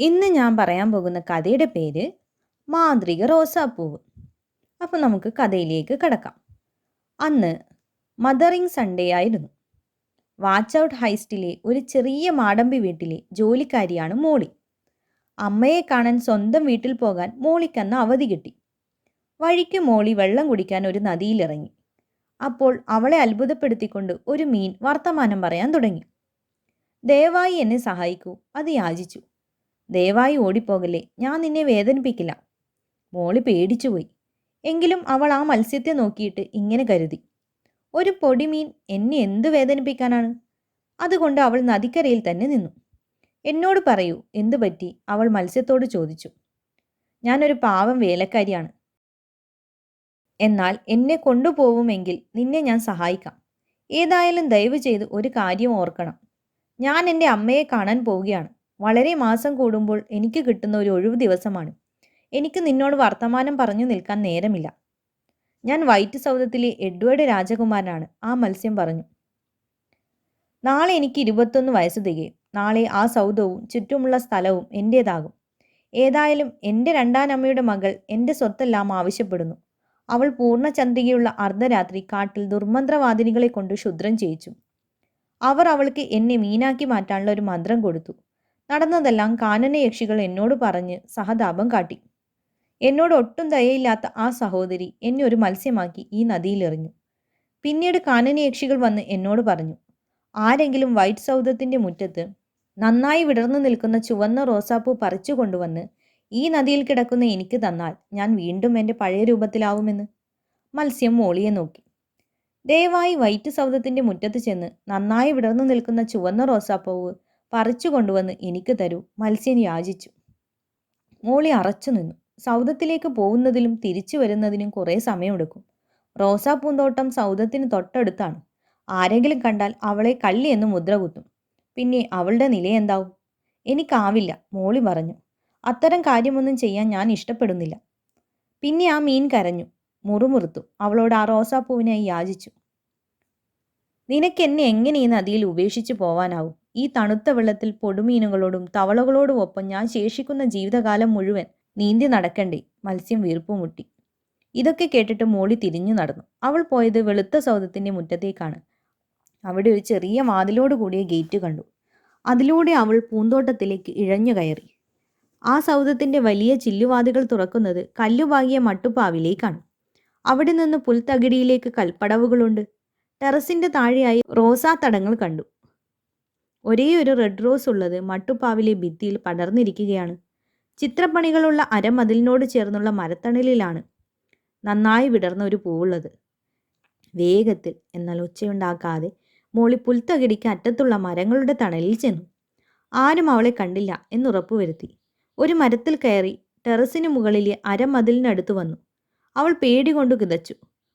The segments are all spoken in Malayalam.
ഇന്ന് ഞാൻ പറയാൻ പോകുന്ന കഥയുടെ പേര് മാന്ത്രിക റോസാപ്പൂവ്. അപ്പോൾ നമുക്ക് കഥയിലേക്ക് കടക്കാം. അന്ന് മദറിങ് സൺഡേ ആയിരുന്നു. വാച്ച് ഔട്ട് ഹൈസ്റ്റിലെ ഒരു ചെറിയ മാടമ്പി വീട്ടിലെ ജോലിക്കാരിയാണ് മോളി. അമ്മയെ കാണാൻ സ്വന്തം വീട്ടിൽ പോകാൻ മോളിക്കന്ന് അവധി കിട്ടി. വഴിക്ക് മോളി വെള്ളം കുടിക്കാൻ ഒരു നദിയിലിറങ്ങി. അപ്പോൾ അവളെ അത്ഭുതപ്പെടുത്തിക്കൊണ്ട് ഒരു മീൻ വർത്തമാനം പറയാൻ തുടങ്ങി. ദയവായി എന്നെ സഹായിക്കൂ. അത് യാചിച്ചു. ദയവായി ഓടിപ്പോകല്ലേ? ഞാൻ നിന്നെ വേദനിപ്പിക്കില്ല. മോളി പേടിച്ചുപോയി. എങ്കിലും അവൾ ആ മത്സ്യത്തെ നോക്കിയിട്ട് ഇങ്ങനെ കരുതി. ഒരു പൊടിമീൻ എന്നെ എന്തു വേദനിപ്പിക്കാനാണ്? അതുകൊണ്ട് അവൾ നദിക്കരയിൽ തന്നെ നിന്നു. എന്നോട് പറയൂ എന്തു പറ്റി? അവൾ മത്സ്യത്തോട് ചോദിച്ചു. ഞാനൊരു പാവം വേലക്കാരിയാണ്. എന്നാൽ എന്നെ കൊണ്ടുപോവുമെങ്കിൽ നിന്നെ ഞാൻ സഹായിക്കാം. ഏതായാലും ദയവ് ചെയ്ത് ഒരു കാര്യം ഓർക്കണം. ഞാൻ എന്റെ അമ്മയെ കാണാൻ പോവുകയാണ്. വളരെ മാസം കൂടുമ്പോൾ എനിക്ക് കിട്ടുന്ന ഒരു ഒഴിവ് ദിവസമാണ്. എനിക്ക് നിന്നോട് വർത്തമാനം പറഞ്ഞു നിൽക്കാൻ നേരമില്ല. ഞാൻ വൈറ്റ് സൗദത്തിലെ എഡ്വേർഡ് രാജകുമാരനാണ് ആ മത്സ്യം പറഞ്ഞു. നാളെ എനിക്ക് ഇരുപത്തൊന്ന് വയസ്സ് തികയും നാളെ ആ സൗദവും ചുറ്റുമുള്ള സ്ഥലവും എന്റേതാകും ഏതായാലും എന്റെ രണ്ടാനമ്മയുടെ മകൾ എന്റെ സ്വത്തെല്ലാം ആവശ്യപ്പെടുന്നു. അവൾ പൂർണചന്ദ്രികയുള്ള അർദ്ധരാത്രി കാട്ടിൽ ദുർമന്ത്രവാദിനികളെ കൊണ്ട് ക്ഷുദ്രം ചെയ്യിച്ചു. അവർ അവൾക്ക് എന്നെ മീനാക്കി മാറ്റാനുള്ള ഒരു മന്ത്രം കൊടുത്തു. നടന്നതെല്ലാം കാനന യക്ഷികൾ എന്നോട് പറഞ്ഞ് സഹതാപം കാട്ടി. എന്നോട് ഒട്ടും ദയയില്ലാത്ത ആ സഹോദരി എന്നെ ഒരു മത്സ്യമാക്കി ഈ നദിയിലെറിഞ്ഞു പിന്നീട് കാനന യക്ഷികൾ വന്ന് എന്നോട് പറഞ്ഞു ആരെങ്കിലും വൈറ്റ് സൗദത്തിന്റെ മുറ്റത്ത് നന്നായി വിടർന്നു നിൽക്കുന്ന ചുവന്ന റോസാപ്പൂ പറിച്ചു കൊണ്ടുവന്ന് ഈ നദിയിൽ കിടക്കുന്ന എനിക്ക് തന്നാൽ ഞാൻ വീണ്ടും എന്റെ പഴയ രൂപത്തിലാവുമെന്ന്? മത്സ്യം മോളിയെ നോക്കി. ദയവായി വൈറ്റ് സൗദത്തിന്റെ മുറ്റത്ത് ചെന്ന് നന്നായി വിടർന്നു നിൽക്കുന്ന ചുവന്ന റോസാപ്പൂവ് പറിച്ചു കൊണ്ടുവന്ന് എനിക്ക് തരൂ. മത്സ്യൻ യാചിച്ചു. മോളി അറച്ചു നിന്നു. സൗദത്തിലേക്ക് പോകുന്നതിലും തിരിച്ചു വരുന്നതിനും കുറേ സമയമെടുക്കും. റോസാപ്പൂന്തോട്ടം സൗദത്തിന് തൊട്ടടുത്താണ്. ആരെങ്കിലും കണ്ടാൽ അവളെ കള്ളി എന്ന് മുദ്ര കുത്തും. പിന്നെ അവളുടെ നിലയെന്താവും എനിക്കാവില്ല മോളി പറഞ്ഞു. അത്തരം കാര്യമൊന്നും ചെയ്യാൻ ഞാൻ ഇഷ്ടപ്പെടുന്നില്ല. പിന്നെ ആ മീൻ കരഞ്ഞു. മുറുമുറുത്തു. അവളോട് ആ റോസാപ്പൂവിനായി യാചിച്ചു. നിനക്കെന്നെ എങ്ങനെ ഈ നദിയിൽ ഉപേക്ഷിച്ചു പോവാനാവും? ഈ തണുത്ത വെള്ളത്തിൽ പൊടുമീനുകളോടും തവളകളോടും ഒപ്പം ഞാൻ ശേഷിക്കുന്ന ജീവിതകാലം മുഴുവൻ നീന്തി നടക്കണ്ടേ? മത്സ്യം വീർപ്പുമുട്ടി ഇതൊക്കെ കേട്ടിട്ട് മോളി തിരിഞ്ഞു നടന്നു. അവൾ പോയത് വെളുത്ത സൗദത്തിന്റെ മുറ്റത്തേക്കാണ്. അവിടെ ഒരു ചെറിയ വാതിലോട് കൂടിയ ഗേറ്റ് കണ്ടു. അതിലൂടെ അവൾ പൂന്തോട്ടത്തിലേക്ക് ഇഴഞ്ഞു കയറി. ആ സൗദത്തിന്റെ വലിയ ചില്ലുവാതികൾ തുറക്കുന്നത് കല്ലുപാകിയ മട്ടുപ്പാവിലേക്കാണ്. അവിടെ നിന്ന് പുൽത്തകിടിയിലേക്ക് കൽപ്പടവുകളുണ്ട്. ടെറസിന്റെ താഴെയായി റോസാ തടങ്ങൾ കണ്ടു. ഒരേ ഒരു റെഡ് റോസ് ഉള്ളത് മട്ടുപ്പാവിലെ ഭിത്തിയിൽ പടർന്നിരിക്കുകയാണ്. ചിത്രപ്പണികളുള്ള അരമതിലിനോട് ചേർന്നുള്ള മരത്തണലിലാണ് നന്നായി വിടർന്ന ഒരു പൂവുള്ളത്. വേഗത്തിൽ എന്നാൽ ഒച്ചയുണ്ടാക്കാതെ മോളി പുൽത്തകിടിക്ക് അറ്റത്തുള്ള മരങ്ങളുടെ തണലിൽ ചെന്നു. ആരും അവളെ കണ്ടില്ല എന്നുറപ്പുവരുത്തി ഒരു മരത്തിൽ കയറി ടെറസിന് മുകളിലെ അരമതിലിനടുത്ത് വന്നു. അവൾ പേടി കൊണ്ട് കിതച്ചു.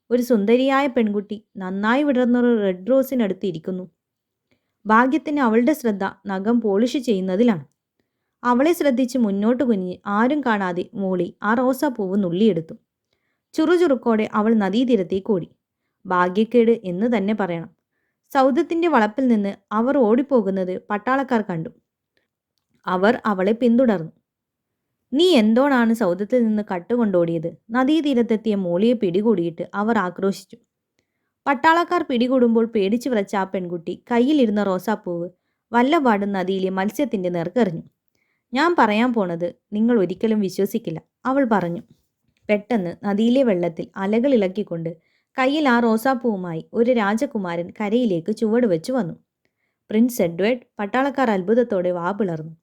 ഒരു സുന്ദരിയായ പെൺകുട്ടി നന്നായി വിടർന്നൊരു റെഡ് റോസിനടുത്ത് ഇരിക്കുന്നു. ഭാഗ്യത്തിന് അവളുടെ ശ്രദ്ധ നഖം പോളിഷ് ചെയ്യുന്നതിലാണ്. അവളെ ശ്രദ്ധിച്ച് മുന്നോട്ട് കുനിഞ്ഞ് ആരും കാണാതെ മോളി ആ റോസാപ്പൂവ് നുള്ളിയെടുത്തു. ചുറുചുറുക്കോടെ അവൾ നദീതീരത്തേക്ക് ഓടി ഭാഗ്യക്കേട് എന്ന് തന്നെ പറയണം. സൗദത്തിന്റെ വളപ്പിൽ നിന്ന് അവർ ഓടിപ്പോകുന്നത് പട്ടാളക്കാർ കണ്ടു. അവർ അവളെ പിന്തുടർന്നു. നീ എന്തോണാണ് സൗദത്തിൽ നിന്ന് കട്ടുകൊണ്ടോടിയത്? നദീതീരത്തെത്തിയ മോളിയെ പിടികൂടിയിട്ട് അവർ ആക്രോശിച്ചു. പട്ടാളക്കാർ പിടികൂടുമ്പോൾ പേടിച്ചു വിളച്ച ആ പെൺകുട്ടി കയ്യിലിരുന്ന റോസാപ്പൂവ് വല്ലപാടും നദിയിലെ മത്സ്യത്തിന്റെ നേർക്കെറിഞ്ഞു. ഞാൻ പറയാൻ പോണത് നിങ്ങൾ ഒരിക്കലും വിശ്വസിക്കില്ല അവൾ പറഞ്ഞു. പെട്ടെന്ന് നദിയിലെ വെള്ളത്തിൽ അലകൾ ഇളക്കിക്കൊണ്ട് കയ്യിൽ ആ റോസാപ്പൂവുമായി ഒരു രാജകുമാരൻ കരയിലേക്ക് ചുവട് വെച്ചു വന്നു. പ്രിൻസ് എഡ്വേർഡ് പട്ടാളക്കാർ അത്ഭുതത്തോടെ വാ പിളർന്നു.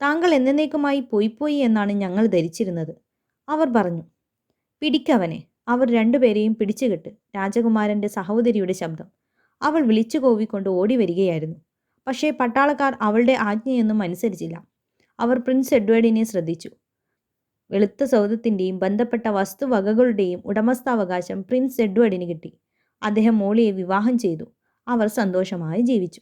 താങ്കൾ എന്നേക്കുമായി പോയി പോയി എന്നാണ് ഞങ്ങൾ ധരിച്ചിരുന്നത് അവർ പറഞ്ഞു. പിടിക്കവനെ അവർ രണ്ടുപേരെയും പിടിച്ചുകെട്ട് രാജകുമാരന്റെ സഹോദരിയുടെ ശബ്ദം. അവൾ വിളിച്ചു കോവിക്കൊണ്ട് ഓടി വരികയായിരുന്നു. പക്ഷേ പട്ടാളക്കാർ അവളുടെ ആജ്ഞയൊന്നും അനുസരിച്ചില്ല. അവർ പ്രിൻസ് എഡ്വേർഡിനെ ശ്രദ്ധിച്ചു. വെളുത്ത സൗദത്തിന്റെയും ബന്ധപ്പെട്ട വസ്തുവകകളുടെയും ഉടമസ്ഥാവകാശം പ്രിൻസ് എഡ്വേർഡിന് കിട്ടി. അദ്ദേഹം മോളിയെ വിവാഹം ചെയ്തു. അവർ സന്തോഷമായി ജീവിച്ചു.